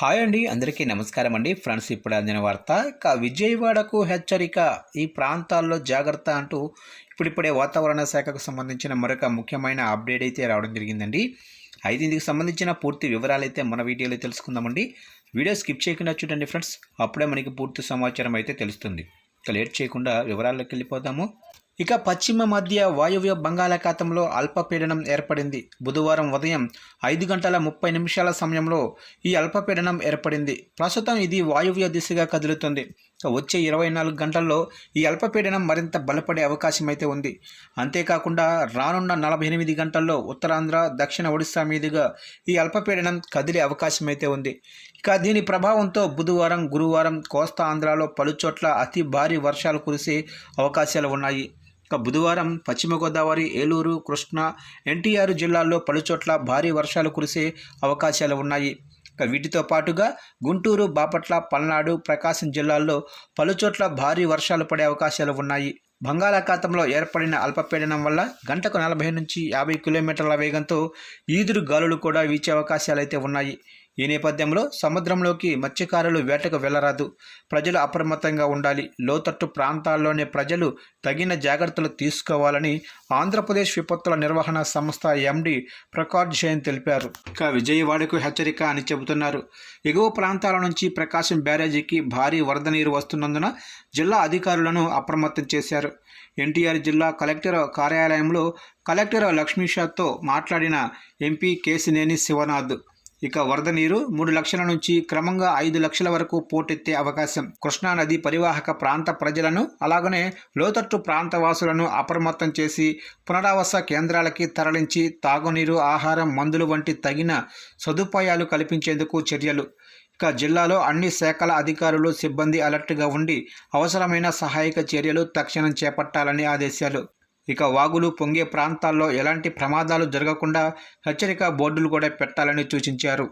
Hi అండి అందరికీ నమస్కారం అండి. ఫ్రెండ్స్ ఇప్పుడు అందిన వార్త ఇక విజయవాడకు హెచ్చరిక ఈ ప్రాంతాల్లో జాగ్రత్త అంటూ ఇప్పుడిప్పుడే వాతావరణ శాఖకు సంబంధించిన మరొక ముఖ్యమైన అప్డేట్ అయితే రావడం జరిగిందండి. అయితే ఇందుకు సంబంధించిన పూర్తి వివరాలు అయితే మన వీడియోలో తెలుసుకుందామండి. వీడియో స్కిప్ చేయకుండా చూడండి ఫ్రెండ్స్. అప్పుడే మనకి పూర్తి సమాచారం అయితే తెలుస్తుంది. ఇక లేట్ చేయకుండా వివరాల్లోకి వెళ్ళిపోదాము. ఇక పశ్చిమ మధ్య వాయువ్య బంగాళాఖాతంలో అల్పపీడనం ఏర్పడింది. బుధవారం ఉదయం ఐదు గంటల ముప్పై నిమిషాల సమయంలో ఈ అల్పపీడనం ఏర్పడింది. ప్రస్తుతం ఇది వాయువ్య దిశగా కదులుతుంది. వచ్చే ఇరవై నాలుగు గంటల్లో ఈ అల్పపీడనం మరింత బలపడే అవకాశం అయితే ఉంది. అంతేకాకుండా రానున్న నలభై ఎనిమిది గంటల్లో ఉత్తరాంధ్ర దక్షిణ ఒడిశా మీదుగా ఈ అల్పపీడనం కదిలే అవకాశం అయితే ఉంది. ఇక దీని ప్రభావంతో బుధవారం గురువారం కోస్తా ఆంధ్రాలో పలుచోట్ల అతి భారీ వర్షాలు కురిసే అవకాశాలు ఉన్నాయి. ఇక బుధవారం పశ్చిమ గోదావరి ఏలూరు కృష్ణా ఎన్టీఆర్ జిల్లాల్లో పలుచోట్ల భారీ వర్షాలు కురిసే అవకాశాలు ఉన్నాయి. ఇక వీటితో పాటుగా గుంటూరు బాపట్ల పల్నాడు ప్రకాశం జిల్లాల్లో పలుచోట్ల భారీ వర్షాలు పడే అవకాశాలు ఉన్నాయి. బంగాళాఖాతంలో ఏర్పడిన అల్పపీడనం వల్ల గంటకు నలభై నుంచి యాభై కిలోమీటర్ల వేగంతో ఈదురు గాలులు కూడా వీచే అవకాశాలు అయితే ఉన్నాయి. ఈ నేపథ్యంలో సముద్రంలోకి మత్స్యకారులు వేటకు వెళ్ళరాదు. ప్రజలు అప్రమత్తంగా ఉండాలి. లోతట్టు ప్రాంతాల్లోనే ప్రజలు తగిన జాగ్రత్తలు తీసుకోవాలని ఆంధ్రప్రదేశ్ విపత్తుల నిర్వహణ సంస్థ ఎండి ప్రకాష్ జైన్ తెలిపారు. ఇక విజయవాడకు హెచ్చరిక అని చెబుతున్నారు. ఎగువ ప్రాంతాల నుంచి ప్రకాశం బ్యారేజీకి భారీ వరద నీరు వస్తున్నందున జిల్లా అధికారులను అప్రమత్తం చేశారు. ఎన్టీఆర్ జిల్లా కలెక్టర్ కార్యాలయంలో కలెక్టర్ లక్ష్మీషాతో మాట్లాడిన ఎంపీ కేసినేని శివనాథ్. ఇక వరద నీరు మూడు లక్షల నుంచి క్రమంగా ఐదు లక్షల వరకు పోటెత్తే అవకాశం. కృష్ణానది పరివాహక ప్రాంత ప్రజలను అలాగనే లోతట్టు ప్రాంతవాసులను అప్రమత్తం చేసి పునరావాస కేంద్రాలకి తరలించి తాగునీరు ఆహారం మందులు వంటి తగిన సదుపాయాలు కల్పించేందుకు చర్యలు. ఇక జిల్లాలో అన్ని శాఖల అధికారులు సిబ్బంది అలర్ట్గా ఉండి అవసరమైన సహాయక చర్యలు తక్షణం చేపట్టాలని ఆదేశాలు. ఇక వాగులు పొంగే ప్రాంతాల్లో ఎలాంటి ప్రమాదాలు జరగకుండా హెచ్చరిక బోర్డులు కూడా పెట్టాలని సూచించారు.